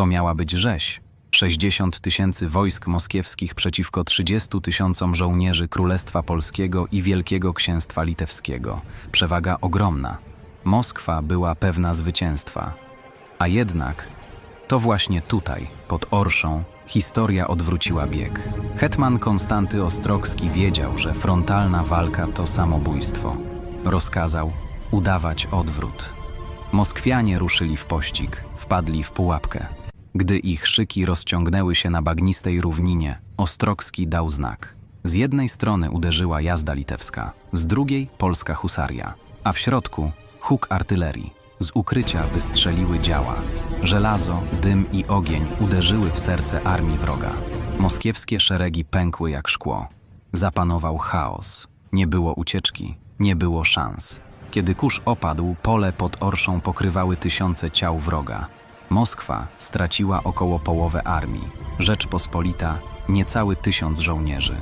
To miała być rzeź. 60 tysięcy wojsk moskiewskich przeciwko 30 tysiącom żołnierzy Królestwa Polskiego i Wielkiego Księstwa Litewskiego. Przewaga ogromna. Moskwa była pewna zwycięstwa. A jednak to właśnie tutaj, pod Orszą, historia odwróciła bieg. Hetman Konstanty Ostrogski wiedział, że frontalna walka to samobójstwo. Rozkazał udawać odwrót. Moskwianie ruszyli w pościg, wpadli w pułapkę. Gdy ich szyki rozciągnęły się na bagnistej równinie, Ostrogski dał znak. Z jednej strony uderzyła jazda litewska, z drugiej polska husaria, a w środku huk artylerii. Z ukrycia wystrzeliły działa. Żelazo, dym i ogień uderzyły w serce armii wroga. Moskiewskie szeregi pękły jak szkło. Zapanował chaos. Nie było ucieczki, nie było szans. Kiedy kurz opadł, pole pod Orszą pokrywały tysiące ciał wroga. Moskwa straciła około połowę armii. Rzeczpospolita niecały tysiąc żołnierzy.